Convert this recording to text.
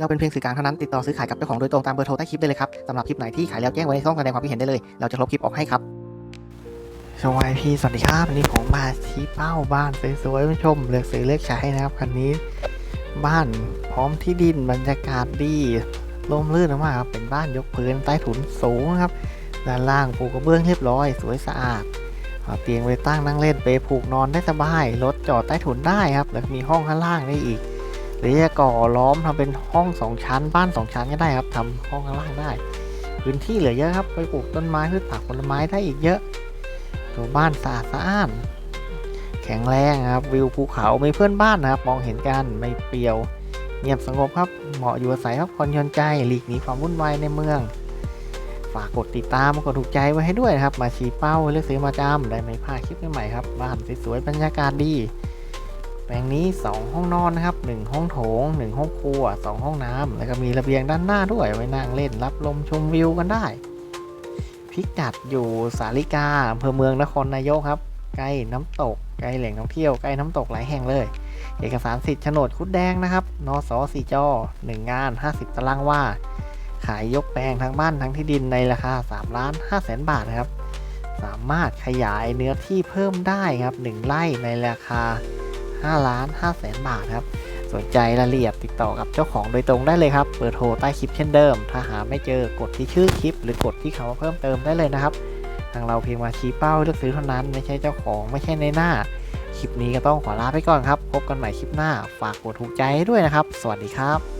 เราเป็นเพียงสื่อกลางเท่านั้นติดต่อซื้อขายกับเจ้าของโดยตรงตามเบอร์โทรใต้คลิปได้เลยครับสำหรับคลิปไหนที่ขายแล้วแจ้งไว้ในช่องแสดงความคิดเห็นได้เลย เราจะลบคลิปออกให้ครับสวัสดีสวัสดีครับวันนี้ผมมาชี้เป้าบ้านสวยๆมาชมเลือกซื้อเลือกใช้นะครับคันนี้ บ้านพร้อมที่ดินบรรยากาศดีร่มรื่นมากครับเป็นบ้านยกพื้นใต้ถุนสูงครับด้านล่างปูกระเบื้องเรียบร้อย สวยสะอาดเอาเตียงไว้ตั้งนั่งเล่นเปรย์ผูกนอนได้สบายรถจอดใต้ถุนได้ครับแล้วมีห้องข้างล่างได้อีก หรือจะก่อล้อมทำเป็นห้องสองชั้นบ้านสองชั้นก็ได้ครับทำห้องข้างล่างได้ พื้นที่เหลือเยอะครับ ไปปลูกต้นไม้พืชผักผลไม้ได้อีกเยอะตัวบ้านสะอาดสะอ้าน แข็งแรงครับ วิวภูเขา มีเพื่อนบ้านนะครับ มองเห็นกันไม่เปรียว เงียบสงบครับ เหมาะอยู่อาศัยพักผ่อนยนใจหลีกหนีความวุ่นวายในเมือง ฝากกดติดตามกดถูกใจไว้ให้ด้วยนะครับ มาชี้เป้าเลือกซื้อมาจำได้ไม่พลาดคลิปใหม่ๆครับ บ้านสวยๆบรรยากาศดี แปลงนี้ 2 ห้องนอนนะครับ 1 ห้องโถง 1 ห้องครัว 2 ห้องน้ำแล้วก็มีระเบียงด้านหน้าด้วย ไว้นั่งเล่นรับลมชมวิวกันได้ พิกัดอยู่สาริกาอำเภอเมืองนครนายกครับ ใกล้น้ำตก ใกล้แหล่งท่องเที่ยว ใกล้น้ำตกหลายแห่งเลย เอกสารสิทธิ์โฉนดคุดแดงนะครับ นสสี่จอ1งาน 50 ตารางว่าขายยกแปลงทั้งบ้านทั้งที่ดินในราคา3ล้าน5แสนบาทนะครับ สามารถขยายเนื้อที่เพิ่มได้ครับ 1ไร่ในราคา 5 ล้าน5แสนบาทครับ สนใจรายละเอียดติดต่อกับเจ้าของโดยตรงได้เลยครับ เปิดโทรใต้คลิปเช่นเดิม ถ้าหาไม่เจอกดที่ชื่อคลิป หรือกดที่คำว่าเพิ่มเติมได้เลยนะครับ ทางเราเพียงมาชี้เป้าเลือกซื้อเท่านั้น ไม่ใช่เจ้าของไม่ใช่ในหน้า คลิปนี้ก็ต้องขอลาไปก่อนครับ พบกันใหม่คลิปหน้า ฝากกดถูกใจให้ด้วยนะครับ สวัสดีครับ